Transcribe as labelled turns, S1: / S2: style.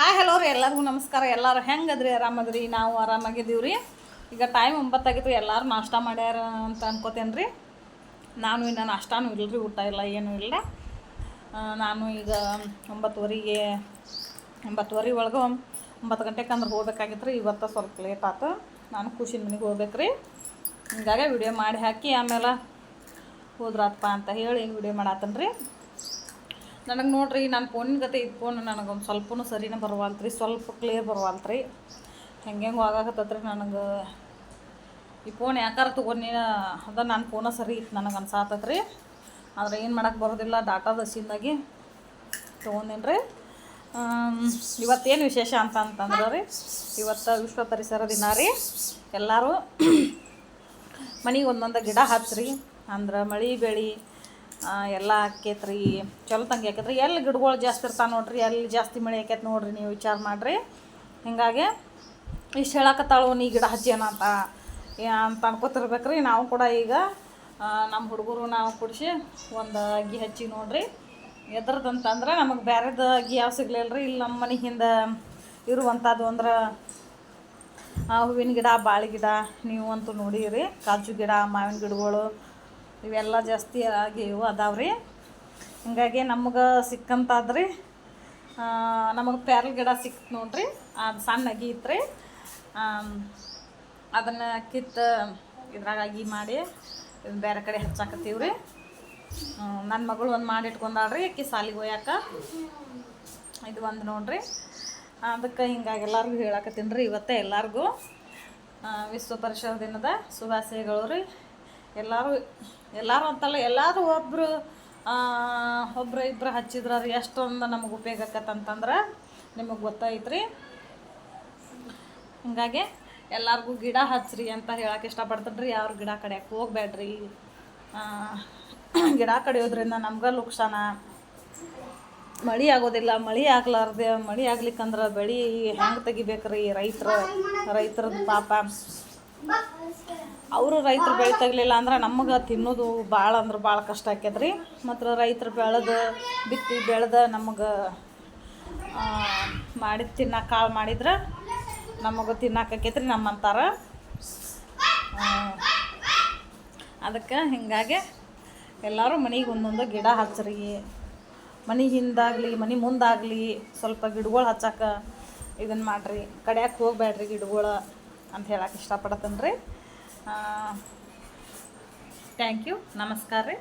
S1: Hi hello ರೀ. ಎಲ್ಲರಿಗೂ ನಮಸ್ಕಾರ. ಎಲ್ಲರೂ ಹೆಂಗದ್ರಿ? ಆರಾಮದ್ರಿ? ನಾವು ಆರಾಮಾಗಿದ್ದೀವಿ ರೀ ಈಗ ಟೈಮ್ ಒಂಬತ್ತಾಗಿತ್ತು. ಎಲ್ಲರೂ ನಾಷ್ಟ ಮಾಡ್ಯಾರ ಅಂತ ಅನ್ಕೋತೇನೆ ರೀ ನಾನು ಇನ್ನು ನಾಷ್ಟಾನೂ ಇಲ್ಲ ರೀ ಊಟ ಇಲ್ಲ, ಏನೂ ಇಲ್ಲ. ನಾನು ಈಗ ಒಂಬತ್ತುವರೆಗೆ, ಒಂಬತ್ತುವರೆ ಒಳಗೆ ಒಂಬತ್ತು ಗಂಟೆಗೆ ಅಂದ್ರೆ ಹೋಗ್ಬೇಕಾಗಿತ್ತು ರೀ ಇವತ್ತು ಸ್ವಲ್ಪ ಲೇಟ್ ಆಯ್ತು ನಾನು ಖುಷಿನ ಮನೆಗೆ ಹೋಗ್ಬೇಕು ರೀ ಹಿಂಗಾಗೆ ವಿಡಿಯೋ ಮಾಡಿ ಹಾಕಿ ಆಮೇಲೆ ಹೋದ್ರಾತಪ್ಪ ಅಂತ ಹೇಳಿ ವಿಡಿಯೋ ಮಾಡಾತನ್ರಿ. ನನಗೆ ನೋಡ್ರಿ ನನ್ನ ಫೋನಿನ ಗತೆ ಫೋನ್ ನನಗೊಂದು ಸ್ವಲ್ಪನೂ ಸರಿನೇ ಬರವಲ್ತು ರೀ ಸ್ವಲ್ಪ ಕ್ಲಿಯರ್ ಬರವಲ್ತ್ರಿ. ಹೆಂಗೆ ಹೆಂಗೆ ಆಗಾಕತ್ತತ್ರಿ ನನಗೆ. ಈ ಫೋನ್ ಯಾಕಾರ ತೊಗೊಂಡಿ ಅದ ನನ್ನ ಫೋನ ಸರಿ ಇತ್ತು ನನಗೆ ಅನ್ಸಾತತ್ರಿ. ಆದರೆ ಏನು ಮಾಡಕ್ಕೆ ಬರೋದಿಲ್ಲ ಡಾಟಾ ಸಿಂದಾಗಿ ತೊಗೊಂಡೇನು ರೀ ಇವತ್ತೇನು ವಿಶೇಷ ಅಂತ ಅಂತಂದ್ರೆ ರೀ, ಇವತ್ತು ವಿಶ್ವ ಪರಿಸರ ದಿನ ರೀ. ಎಲ್ಲರೂ ಮನೆಗೆ ಒಂದೊಂದು ಗಿಡ ಹಚ್ಚಿರಿ ಅಂದ್ರೆ ಮಳೆ ಬೆಳೆ ಎಲ್ಲ ಆಕೈತ್ರಿ. ಚಲೋ ತಂಗಿ ಆಕೈತ್ರಿ. ಎಲ್ಲಿ ಗಿಡಗಳು ಜಾಸ್ತಿ ಇರ್ತಾವೆ ನೋಡ್ರಿ ಎಲ್ಲಿ ಜಾಸ್ತಿ ಮಳೆ ಆಕೈತೆ ನೋಡ್ರಿ ನೀವು ವಿಚಾರ ಮಾಡಿರಿ. ಹಿಂಗಾಗಿ ಇಷ್ಟು ಹೇಳಕತ್ತಾಳು, ನೀ ಗಿಡ ಹಚ್ಚೇನ ಅಂತ ಅನ್ಕೋತಿರ್ಬೇಕ್ರಿ. ನಾವು ಕೂಡ ಈಗ ನಮ್ಮ ಹುಡುಗರು ನಾವು ಕುಡಿಸಿ ಒಂದು ಅಗ್ಗಿ ಹಚ್ಚಿ ನೋಡ್ರಿ. ಎದ್ರದಂತಂದ್ರೆ ನಮಗೆ ಬೇರೆದ ಅಗ್ಗಿ ಯಾವ ಸಿಗ್ಲಿಲ್ಲ ರೀ ಇಲ್ಲಿ ನಮ್ಮ ಮನೆ ಹಿಂದೆ ಇರುವಂಥದ್ದು ಅಂದ್ರೆ ಹೂವಿನ ಗಿಡ, ಬಾಳೆ ಗಿಡ, ನೀವು ಅಂತೂ ನೋಡಿರಿ. ಕಾಜು ಗಿಡ, ಮಾವಿನ ಗಿಡಗಳು ಇವೆಲ್ಲ ಜಾಸ್ತಿ ಆಗಿ ಇವು ಅದಾವ್ರಿ. ಹಿಂಗಾಗಿ ನಮ್ಗೆ ಸಿಕ್ಕಂತಾದ್ರಿ. ನಮಗೆ ಪ್ಯಾರಲ್ ಗಿಡ ಸಿಕ್ತು ನೋಡ್ರಿ. ಅದು ಸಣ್ಣ ಅಗಿ ಇತ್ತು ರೀ ಅದನ್ನು ಕಿತ್ತು ಇದ್ರಾಗ ಅಗಿ ಮಾಡಿ ಬೇರೆ ಕಡೆ ಹಚ್ಚಾಕತ್ತೀವಿ ರೀ ನನ್ನ ಮಗಳು ಒಂದು ಮಾಡಿ ಇಟ್ಕೊಂಡಾಳ್ರಿ ಅಕ್ಕಿ ಸಾಲಿಗೆ ಹೋಯಾಕ. ಇದು ಒಂದು ನೋಡ್ರಿ. ಅದಕ್ಕೆ ಹಿಂಗಾಗಿ ಎಲ್ಲರಿಗೂ ಹೇಳಕತ್ತೀನಿ ರೀ ಇವತ್ತೇ ಎಲ್ಲರಿಗೂ. ವಿಶ್ವ ಪರಿಸರ ದಿನದ ಶುಭಾಶಯಗಳು ರೀ. ಎಲ್ಲರೂ ಎಲ್ಲರೂ ಅಂತಲ್ಲ, ಎಲ್ಲರೂ ಒಬ್ಬರು ಒಬ್ರು ಇಬ್ಬರು ಹಚ್ಚಿದ್ರೆ ಅದು ಎಷ್ಟೊಂದು ನಮಗೆ ಉಪಯೋಗ ಆಕತ್ತಂತಂದ್ರೆ ನಿಮಗೆ ಗೊತ್ತಾಯ್ತು ಹಿಂಗಾಗಿ ಎಲ್ಲರಿಗೂ ಗಿಡ ಹಚ್ಚಿರಿ ಅಂತ ಹೇಳಕ್ಕೆ ಇಷ್ಟಪಡ್ತೀನಿ ರೀ ಯಾರು ಗಿಡ ಕಡಿಯಕ್ಕೆ ಹೋಗ್ಬೇಡ್ರಿ ಗಿಡ ಕಡಿಯೋದ್ರಿಂದ ನಮ್ಗೆ ಲುಕ್ಸಾನ. ಮಳೆ ಆಗೋದಿಲ್ಲ, ಮಳೆ ಆಗ್ಲಾರ್ದೆ, ಮಳೆ ಆಗ್ಲಿಕ್ಕಂದ್ರೆ ಬೆಳೆ ಹೆಂಗೆ ತೆಗಿಬೇಕ್ರಿ ರೈತರು ರೈತರದ್ದು ಪಾಪ. ಅವರು ರೈತರು ಬೆಳೆ ತೆಗಲಿಲ್ಲ ಅಂದ್ರೆ ನಮಗೆ ತಿನ್ನೋದು ಭಾಳ ಅಂದ್ರೆ ಭಾಳ ಕಷ್ಟ ಆಕ್ಯದ್ರಿ ಮತ್ತು ರೈತರು ಬೆಳೆದು, ಬಿತ್ತಿ ಬೆಳೆದ ನಮಗೆ ಮಾಡಿ ತಿನ್ನಕ್ಕೆ ಕಾಳು ಮಾಡಿದ್ರೆ ನಮಗೆ ತಿನ್ನಕ್ಕಾಕೈತ್ರಿ ನಮ್ಮಂತಾರ. ಅದಕ್ಕೆ ಹಿಂಗಾಗಿ ಎಲ್ಲರೂ ಮನೆಗೆ ಒಂದೊಂದು ಗಿಡ ಹಚ್ಚ್ರಿ ಮನೆ ಹಿಂದಾಗಲಿ, ಮನೆ ಮುಂದಾಗಲಿ ಸ್ವಲ್ಪ ಗಿಡಗಳು ಹಚ್ಚಕ್ಕೆ ಇದನ್ನು ಮಾಡಿರಿ. ಕಡ್ಯಾಕೆ ಹೋಗಬೇಡ್ರಿ ಗಿಡಗಳು. ಅಂತ ಹೇಳಕ್ಕೆ ಇಷ್ಟಪಡ್ತೇನೆ ರೀ ಥ್ಯಾಂಕ್ ಯು ನಮಸ್ಕಾರ ರೀ.